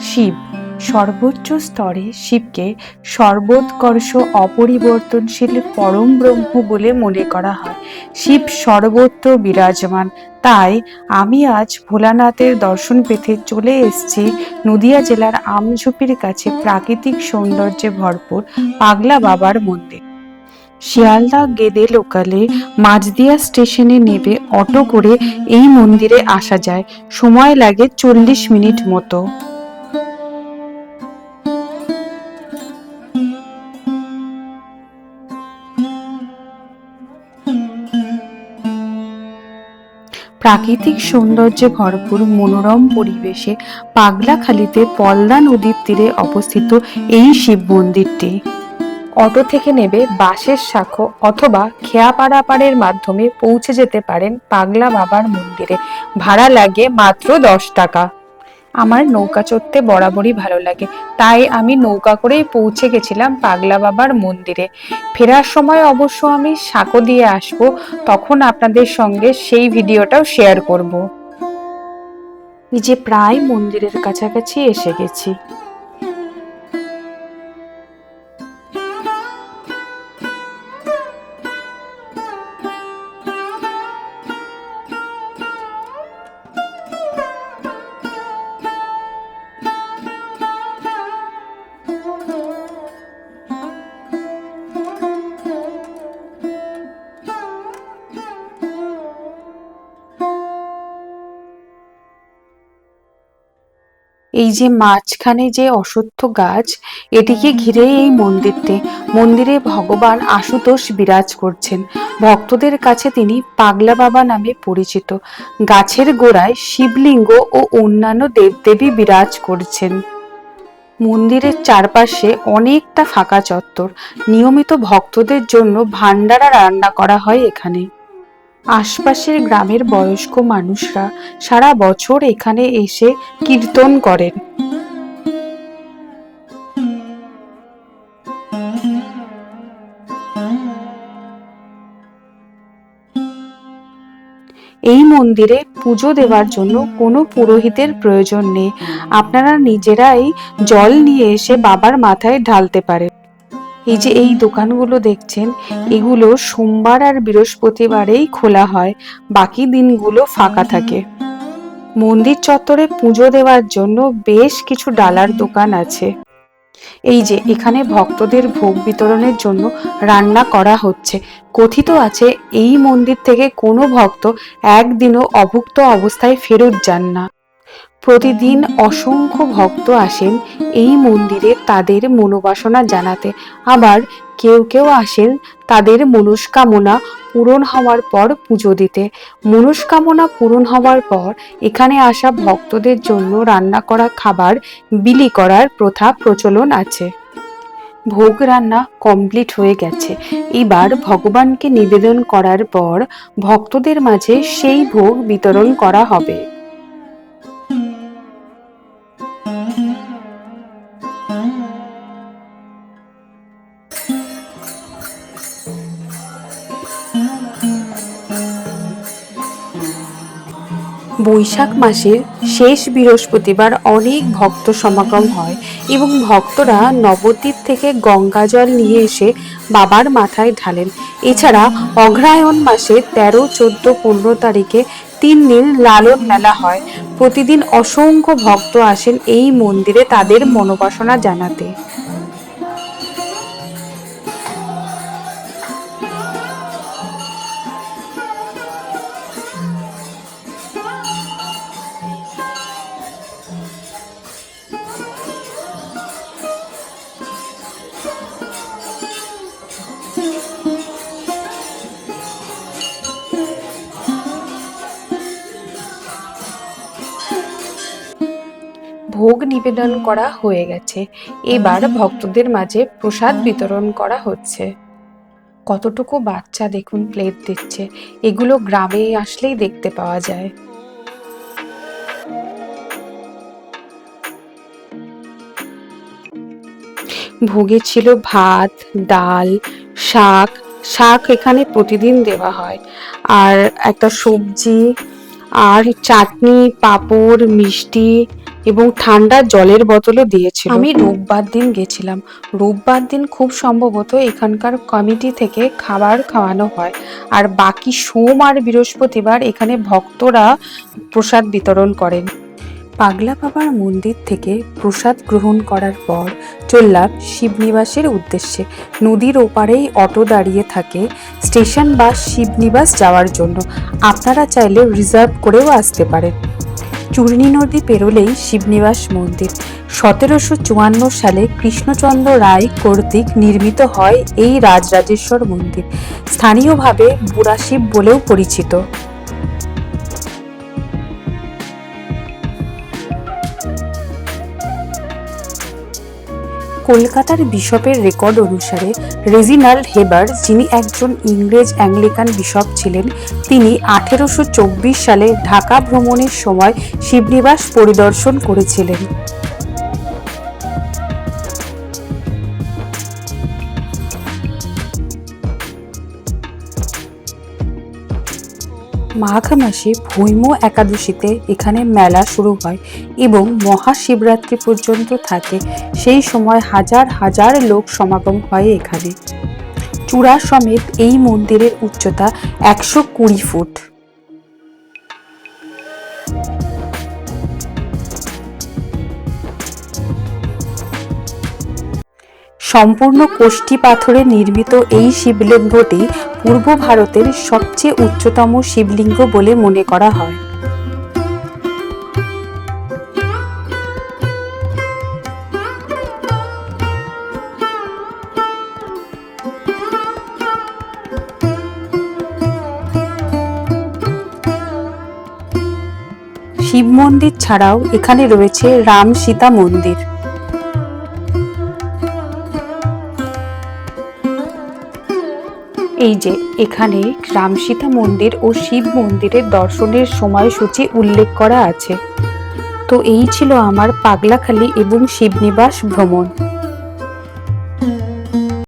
শিব। সর্বোচ্চ স্তরে শিবকে সর্বোৎকর্ষ অপরিবর্তনশীল পরম ব্রহ্ম বলে মনে করা হয়। শিব সর্বত্র বিরাজমান। তাই আমি আজ ভোলানাথের দর্শন পেতে চলে এসেছি নদিয়া জেলার আমঝুপির কাছে প্রাকৃতিক সৌন্দর্যে ভরপুর পাগলা বাবার মন্দির। শিয়ালদা গেদে লোকালে মাঝদিয়া স্টেশনে নেবে অটো করে এই মন্দিরে আসা যায়। সময় লাগে চল্লিশ মিনিট মতো। প্রাকৃতিক সৌন্দর্যে ভরপুর মনোরম পরিবেশে পাগলাখালিতে পলদা নদীর তীরে অবস্থিত এই শিব মন্দিরটি। অটো থেকে নেবে বাসের শাখো অথবা খেয়া পাড়াপাড়ের মাধ্যমে পৌঁছে যেতে পারেন পাগলা বাবার মন্দিরে। ভাড়া লাগে মাত্র দশ টাকা। আমার নৌকা চড়তে বরাবরই ভালো লাগে। তাই আমি নৌকা করেই পৌঁছে গেছিলাম পাগলা বাবার মন্দিরে। ফেরার সময় অবশ্য আমি সাঁকো দিয়ে আসব, তখন আপনাদের সঙ্গে সেই ভিডিওটাও শেয়ার করব। এই যে প্রায় মন্দিরের কাছাকাছি এসে গেছি। এই যে মাঝখানে যে অশ্বত্থ গাছ এটিকে ঘিরে এই মন্দিরটি মন্দিরে ভগবান আশুতোষ বিরাজ করছেন। ভক্তদের কাছে তিনি পাগলা বাবা নামে পরিচিত। গাছের গোড়ায় শিবলিঙ্গ ও অন্যান্য দেবদেবী বিরাজ করছেন। মন্দিরের চারপাশে অনেকটা ফাঁকা চত্বর। নিয়মিত ভক্তদের জন্য ভান্ডারা রান্না করা হয় এখানে। আশপাশের গ্রামের বয়স্ক মানুষরা সারা বছর এখানে এসে কীর্তন করেন। এই মন্দিরে পুজো দেওয়ার জন্য কোনো পুরোহিতের প্রয়োজন নেই। আপনারা নিজেরাই জল নিয়ে এসে বাবার মাথায় ঢালতে পারেন। এই যে এই দোকানগুলো দেখছেন, এগুলো সোমবার আর বৃহস্পতিবারেই খোলা হয়। বাকি দিনগুলো ফাঁকা থাকে। মন্দির চত্বরে পুজো দেওয়ার জন্য বেশ কিছু ডালার দোকান আছে। এই যে এখানে ভক্তদের ভোগ বিতরণের জন্য রান্না করা হচ্ছে। কথিত আছে, এই মন্দির থেকে কোনো ভক্ত একদিনও অভুক্ত অবস্থায় ফেরত যান না। প্রতিদিন অসংখ্য ভক্ত আসেন এই মন্দিরে তাদের মনোবাসনা জানাতে। আবার কেউ কেউ আসেন তাদের মনস্কামনা পূরণ হওয়ার পর পুজো দিতে। মনস্কামনা পূরণ হওয়ার পর এখানে আসা ভক্তদের জন্য রান্না করা খাবার, বিলি করার প্রথা প্রচলন আছে। ভোগ রান্না কমপ্লিট হয়ে গেছে। এবার ভগবানকে নিবেদন করার পর ভক্তদের মাঝে সেই ভোগ বিতরণ করা হবে। বৈশাখ মাসের শেষ বৃহস্পতিবার অনেক ভক্ত সমাগম হয় এবং ভক্তরা নবদ্বীপ থেকে গঙ্গা জল নিয়ে এসে বাবার মাথায় ঢালেন। এছাড়া অগ্রায়ণ মাসে তেরো, চোদ্দ, পনেরো তারিখে তিন দিন লালন মেলা হয়। প্রতিদিন অসংখ্য ভক্ত আসেন এই মন্দিরে তাদের মনোবাসনা জানাতে। নিবেদন করা হয়ে গেছে। এবার ভক্তদের মাঝে প্রসাদ বিতরণ করা হচ্ছে। কতটুকু বাচ্চা দেখুন প্লেট দিচ্ছে। এগুলো গ্রামে আসলেই দেখতে পাওয়া যায়। ভোগে ছিল ভাত, ডাল, শাক। শাক এখানে প্রতিদিন দেওয়া হয়। আর একটা সবজি, আর চাটনি, পাঁপড়, মিষ্টি এবং ঠান্ডা জলের বোতলও দিয়েছিল। আমি রোববার দিন গেছিলাম। রোববার দিন খুব সম্ভবত এখানকার কমিটি থেকে খাবার খাওয়ানো হয়। আর বাকি সোম আর বৃহস্পতিবার এখানে ভক্তরা প্রসাদ বিতরণ করেন। পাগলা বাবার মন্দির থেকে প্রসাদ গ্রহণ করার পর চললাম শিবনিবাসের উদ্দেশ্যে নদীর ওপারেই অটো দাঁড়িয়ে থাকে স্টেশন বা শিবনিবাস যাওয়ার জন্য। আপনারা চাইলে রিজার্ভ করেও আসতে পারেন। চূর্ণী নদী পেরোলেই শিবনিবাস মন্দির। সতেরোশো চুয়ান্ন সালে কৃষ্ণচন্দ্র রায় কর্তৃক নির্মিত হয় এই রাজরাজেশ্বর মন্দির। স্থানীয়ভাবে বুড়া শিব বলেও পরিচিত। কলকাতার বিশপের রেকর্ড অনুসারে রেজিনাল্ড হেবার, যিনি একজন ইংরেজ অ্যাংলিকান বিশপ ছিলেন, তিনি আঠেরোশো চব্বিশ সালে ঢাকা ভ্রমণের সময় শিবনিবাস পরিদর্শন করেছিলেন। মাঘ মাসে ভৈম একাদশীতে এখানে মেলা শুরু হয় এবং মহাশিবরাত্রি পর্যন্ত থাকে। সেই সময় হাজার হাজার লোক সমাগম হয় এখানে। চূড়া সমেত এই মন্দিরের উচ্চতা একশো কুড়ি ফুট। সম্পূর্ণ কোষ্ঠী পাথরে নির্মিত এই শিবলিঙ্গটি পূর্ব ভারতের সবচেয়ে উচ্চতম শিবলিঙ্গ বলে মনে করা হয়। শিব মন্দির ছাড়াও এখানে রয়েছে রাম সীতা মন্দির। এই যে, এখানে রামসীতা মন্দির ও শিব মন্দিরের দর্শনের সময়সূচি উল্লেখ করা আছে। তো এই ছিল আমার পাগলাখালি এবং শিবনিবাস ভ্রমণ।